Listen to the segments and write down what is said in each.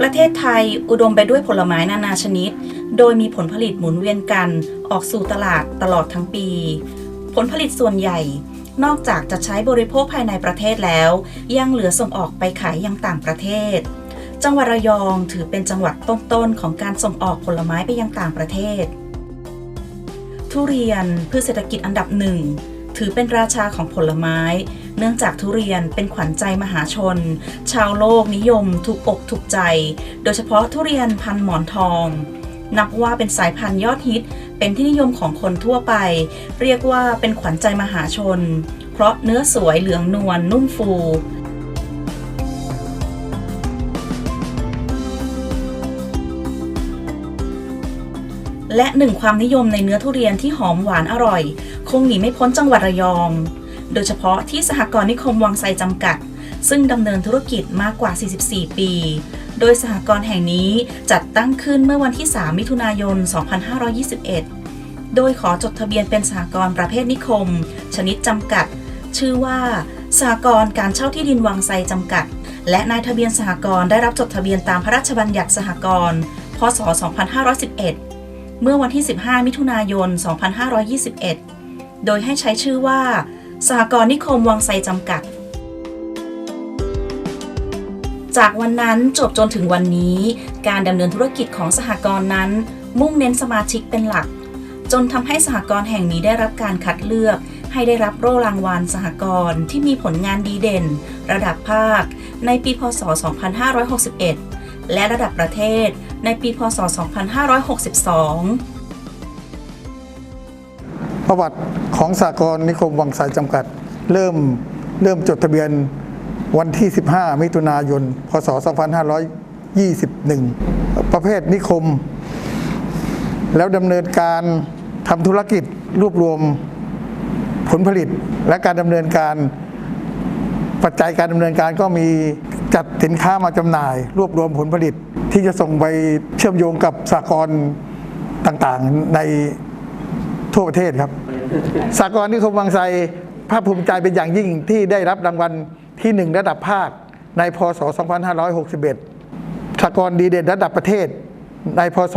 ประเทศไทยอุดมไปด้วยผลไม้นานาชนิด โดยมีผลผลิตหมุนเวียนกันออกสู่ตลาดตลอดทั้งปี ผลผลิตส่วนใหญ่ นอกจากจะใช้บริโภคภายในประเทศแล้ว ยังเหลือส่งออกไปขายยังต่างประเทศ จังหวัดระยองถือเป็นจังหวัดต้นๆของการส่งออกผลไม้ไปยังต่างประเทศ ทุเรียนพืชเศรษฐกิจอันดับหนึ่งถือเป็นราชาของผลไม้ เนื่องจากทุเรียนเป็นขวัญใจมหาชน ชาวโลกนิยมถูกอกถูกใจ โดยเฉพาะทุเรียนพันหมอนทอง นับว่าเป็นสายพันธุ์ยอดฮิต เป็นที่นิยมของคนทั่วไป เรียกว่าเป็นขวัญใจมหาชน เพราะเนื้อสวยเหลืองนวลนุ่มฟูและหนึ่งความนิยมในเนื้อทุเรียนที่หอมหวานอร่อย คงหนีไม่พ้นจังหวัดระยอง โดยเฉพาะที่สหกรณ์นิคมวังไซจำกัด ซึ่งดำเนินธุรกิจมากกว่า 44 ปี โดยสหกรณ์แห่งนี้จัดตั้งขึ้นเมื่อวันที่ 3 มิถุนายน 2521 โดยขอจดทะเบียนเป็นสหกรณ์ประเภทนิคม ชนิดจำกัด ชื่อว่าสหกรณ์การเช่าที่ดินวังไซจำกัด และนายทะเบียนสหกรณ์ได้รับจดทะเบียนตามพระราชบัญญัติสหกรณ์ พศ 2511 เมื่อวันที่ 15 มิถุนายน 2521 โดยให้ใช้ชื่อว่า สหกรณ์นิคมวังไซจำกัด จากวันนั้นจบจนถึงวันนี้ การดำเนินธุรกิจของสหกรณ์นั้น มุ่งเน้นสมาชิกเป็นหลัก จนทำให้สหกรณ์แห่งนี้ได้รับการคัดเลือกให้ได้รับโล่รางวัลสหกรณ์ที่มีผลงานดีเด่น ระดับภาค ในปี พศ 2561 และระดับประเทศในปี พศ 2562 ประวัติ ของสากลนิคมวังสายจำกัด เริ่มเริ่มจดทะเบียนวันที่ 15 มิถุนายน พศ 2521 ประเภทนิคม แล้วดำเนินการทำธุรกิจรวบรวมผลผลิตและการดำเนินการ ปัจจัยการดำเนินการก็มีจัดสินค้ามาจำหน่าย รวบรวมผลผลิตที่จะส่งไปเชื่อมโยงกับสากลต่างๆ ใน ทั่วประเทศครับสากลนิคมวังไซภาคภูมิใจเป็นอย่างยิ่งที่ได้รับรางวัลที่หนึ่งระดับภาคในพศ 2561สากลดีเด่นระดับประเทศในพศ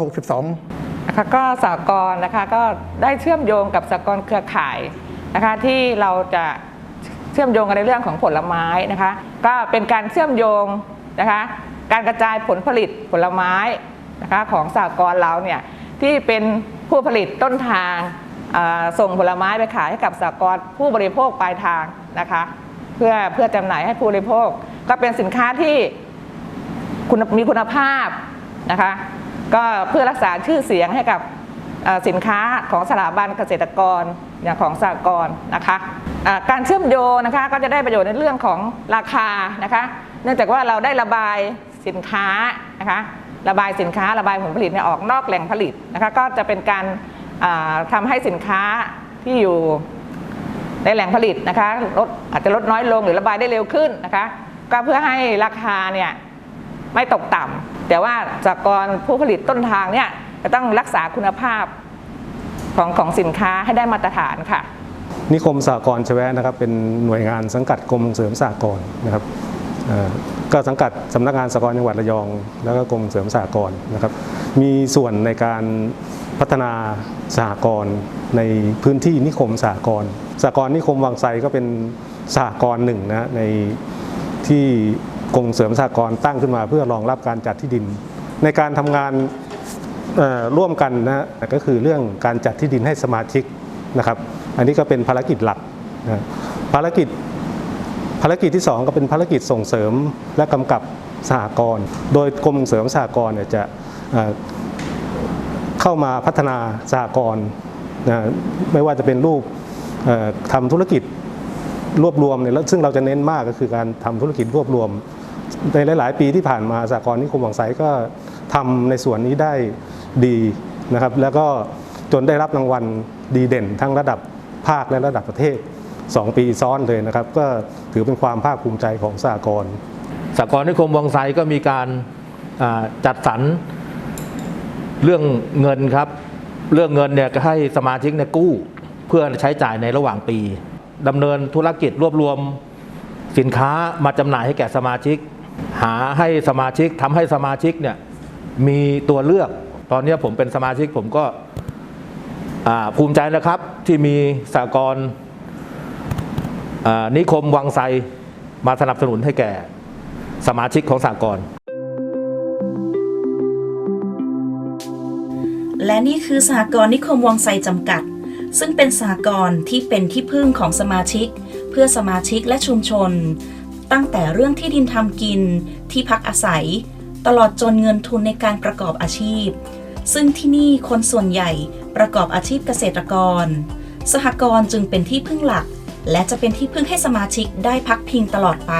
2562นะคะก็สากลนะคะก็ได้เชื่อมโยงกับสากลเครือข่ายนะคะที่เราจะเชื่อมโยงกันในเรื่องของผลไม้นะคะ ก็เป็นการเชื่อมโยงนะคะการกระจายผลผลิตผลไม้นะคะของสากลเราเนี่ยที่เป็น ผู้ผลิตต้นทางส่งผลไม้ไปขายให้กับสากลผู้บริโภคปลายทางนะคะ เพื่อเพื่อจำหน่ายให้ผู้บริโภค ก็เป็นสินค้าที่คุณมีคุณภาพนะคะ ก็เพื่อรักษาชื่อเสียงให้กับสินค้าของสถาบันเกษตรกรอย่างของสหกรณ์นะคะอ่าการเชื่อมโยงนะคะก็จะได้ประโยชน์ในเรื่องของราคานะคะ เนื่องจากว่าเราได้ระบายสินค้านะคะ ระบายสินค้าระบายผลผลิตเนี่ยออกนอกแหล่งผลิตนะคะก็จะเป็นการอ่าทำให้สินค้าที่อยู่ในแหล่งผลิตนะคะลดอาจจะลดน้อยลงหรือระบายได้เร็วขึ้นนะคะก็เพื่อให้ราคาเนี่ยไม่ตกต่ำแต่ว่าจากกรผู้ผลิตต้นทางเนี่ยจะต้องรักษาคุณภาพของของสินค้าให้ได้มาตรฐานค่ะ นิคมสากลชแวะนะครับเป็นหน่วยงานสังกัดกรมส่งเสริมสากลนะครับ ก็สังกัดสำนักงานสกลจังหวัดระยอง แล้วก็กรมเสริมสากลนะครับ มีส่วนในการพัฒนาสากลในพื้นที่นิคมสากลสากลนิคมวังไซก็เป็นสากลหนึ่งนะในที่กรมเสริมสากลตั้งขึ้นมาเพื่อรองรับการจัดที่ดิน ในการทำงานร่วมกันนะฮะก็คือเรื่องการจัดที่ดินให้สมาชิกนะครับ อันนี้ก็เป็นภารกิจหลักนะภารกิจ ภารกิจที่ 2 ก็เป็นภารกิจส่งเสริมและกำกับสหกรณ์โดยกรมส่งเสริมสหกรณ์จะเข้ามาพัฒนาสหกรณ์ไม่ว่าจะเป็นรูปเอ่อทำธุรกิจรวบรวมเนี่ยซึ่งเราจะเน้นมากก็คือการทำธุรกิจรวบรวม ในหลาย ๆ ปีที่ผ่านมาสากลนิคมวังไสก็ทำในส่วนนี้ได้ดีนะครับ แล้วก็จนได้รับรางวัลดีเด่นทั้งระดับภาคและระดับประเทศ 2 ปีซ้อนเลยนะครับ ก็ถือเป็นความภาคภูมิใจของสากลสากลนิคมวังไซก็มีการจัดสรรเรื่องเงินครับ เรื่องเงินเนี่ยก็ให้สมาชิกเนี่ยกู้ เพื่อใช้จ่ายในระหว่างปีดำเนินธุรกิจรวบรวมสินค้ามาจำหน่ายให้แก่สมาชิก หาให้สมาชิกทำให้สมาชิกเนี่ยมีตัวเลือก ตอนนี้ผมเป็นสมาชิกผมก็ภูมิใจนะครับที่มีสากล นิคมวังไซมาสนับสนุนให้แก่สมาชิกของสากลและนี่คือสหกรณ์นิคมวังไซจำกัด ซึ่งเป็นสหกรณ์ที่เป็นที่พึ่งของสมาชิก เพื่อสมาชิกและชุมชน ตั้งแต่เรื่องที่ดินทำกินที่พักอาศัย ตลอดจนเงินทุนในการประกอบอาชีพ ซึ่งที่นี่คนส่วนใหญ่ประกอบอาชีพเกษตรกร สหกรณ์จึงเป็นที่พึ่งหลัก และจะเป็นที่พึ่งให้สมาชิกได้พักพิงตลอดไป